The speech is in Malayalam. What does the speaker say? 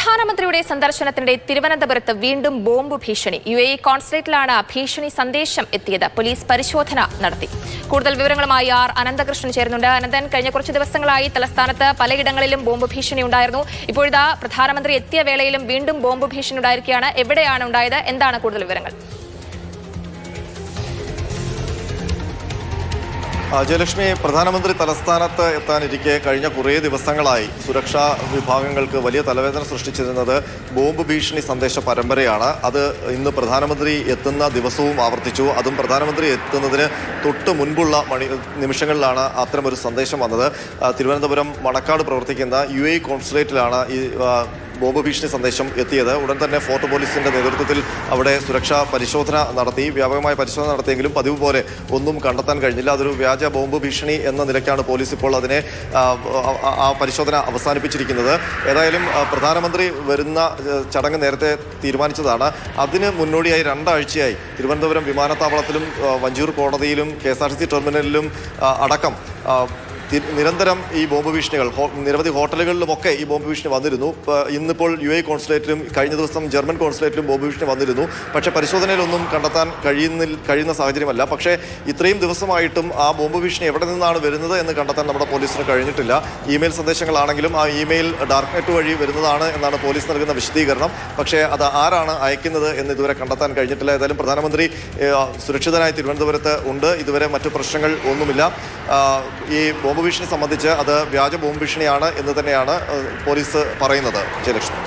പ്രധാനമന്ത്രിയുടെ സന്ദർശനത്തിനിടെ തിരുവനന്തപുരത്ത് വീണ്ടും ബോംബ് ഭീഷണി. യു എ കോൺസുലേറ്റിലാണ് ഭീഷണി സന്ദേശം എത്തിയത്. പോലീസ് പരിശോധന നടത്തി. കൂടുതൽ വിവരങ്ങളുമായി ആർ അനന്തകൃഷ്ണൻ ചേരുന്നുണ്ട്. അനന്തൻ കഴിഞ്ഞ കുറച്ച് ദിവസങ്ങളായി തലസ്ഥാനത്ത് പലയിടങ്ങളിലും ബോംബ് ഭീഷണി ഉണ്ടായിരുന്നു. ഇപ്പോഴിതാ പ്രധാനമന്ത്രി എത്തിയ വേളയിലും വീണ്ടും ബോംബ് ഭീഷണി ഉണ്ടായിരിക്കുകയാണ്. എവിടെയാണ് ഉണ്ടായത്? എന്താണ് കൂടുതൽ വിവരങ്ങൾ? ജയലക്ഷ്മി പ്രധാനമന്ത്രി തലസ്ഥാനത്ത് എത്താനിരിക്കെ കഴിഞ്ഞ കുറേ ദിവസങ്ങളായി സുരക്ഷാ വിഭാഗങ്ങൾക്ക് വലിയ തലവേദന സൃഷ്ടിച്ചിരുന്നത് ബോംബ് ഭീഷണി സന്ദേശ പരമ്പരയാണ്. അത് ഇന്ന് പ്രധാനമന്ത്രി എത്തുന്ന ദിവസവും ആവർത്തിച്ചു. അതും പ്രധാനമന്ത്രി എത്തുന്നതിന് തൊട്ട് മുൻപുള്ള മണി നിമിഷങ്ങളിലാണ് അത്തരമൊരു സന്ദേശം വന്നത്. തിരുവനന്തപുരം മണക്കാട് പ്രവർത്തിക്കുന്ന യു എ കോൺസുലേറ്റിലാണ് ഈ ബോംബ് ഭീഷണി സന്ദേശം എത്തിയത്. ഉടൻ തന്നെ ഫോർട്ട് പോലീസിന്റെ നേതൃത്വത്തിൽ അവിടെ സുരക്ഷാ പരിശോധന നടത്തി വ്യാപകമായ പരിശോധന നടത്തിയെങ്കിലും പതിവ് പോലെ ഒന്നും കണ്ടെത്താൻ കഴിഞ്ഞില്ല. അതൊരു വ്യാജ ബോംബ് ഭീഷണി എന്ന നിലയ്ക്കാണ് പോലീസ് ഇപ്പോൾ അതിനെ ആ, പരിശോധന അവസാനിപ്പിച്ചിരിക്കുന്നത്. ഏതായാലും പ്രധാനമന്ത്രി വരുന്ന ചടങ്ങ് നേരത്തെ തീരുമാനിച്ചതാണ്. അതിന് മുന്നോടിയായി രണ്ടാഴ്ചയായി തിരുവനന്തപുരം വിമാനത്താവളത്തിലും വഞ്ചൂർ കോടതിയിലും കെ ടെർമിനലിലും അടക്കം നിരന്തരം ഈ ബോംബ് ഭീഷണികൾ നിരവധി ഹോട്ടലുകളിലുമൊക്കെ ഈ ബോംബ് ഭീഷണി വന്നിരുന്നു. ഇന്നിപ്പോൾ യു എ കോൺസുലേറ്റിലും കഴിഞ്ഞ ദിവസം ജർമ്മൻ കോൺസുലേറ്റിലും ബോംബ് ഭീഷണി വന്നിരുന്നു. പക്ഷേ പരിശോധനയിലൊന്നും കണ്ടെത്താൻ കഴിയുന്ന കഴിയുന്ന സാഹചര്യമല്ല. പക്ഷേ ഇത്രയും ദിവസമായിട്ടും ആ ബോംബ് ഭീഷണി എവിടെ നിന്നാണ് വരുന്നത് എന്ന് കണ്ടെത്താൻ നമ്മുടെ പോലീസിന് കഴിഞ്ഞിട്ടില്ല. ഇമെയിൽ സന്ദേശങ്ങളാണെങ്കിലും ആ ഇമെയിൽ ഡാർക്ക് നെറ്റ് വഴി വരുന്നതാണ് എന്നാണ് പോലീസ് നൽകുന്ന വിശദീകരണം. പക്ഷേ അത് ആരാണ് അയക്കുന്നത് എന്ന് ഇതുവരെ കണ്ടെത്താൻ കഴിഞ്ഞിട്ടില്ല. ഏതായാലും പ്രധാനമന്ത്രി സുരക്ഷിതനായി തിരുവനന്തപുരത്ത് ഉണ്ട്. ഇതുവരെ മറ്റു പ്രശ്നങ്ങൾ ഒന്നുമില്ല. ഈ ബോംബ് ഭീഷണി സംബന്ധിച്ച് അത് വ്യാജ ബോംബ് ഭീഷണിയാണ് എന്ന് തന്നെയാണ് പോലീസ് പറയുന്നത് ജയലക്ഷ്മി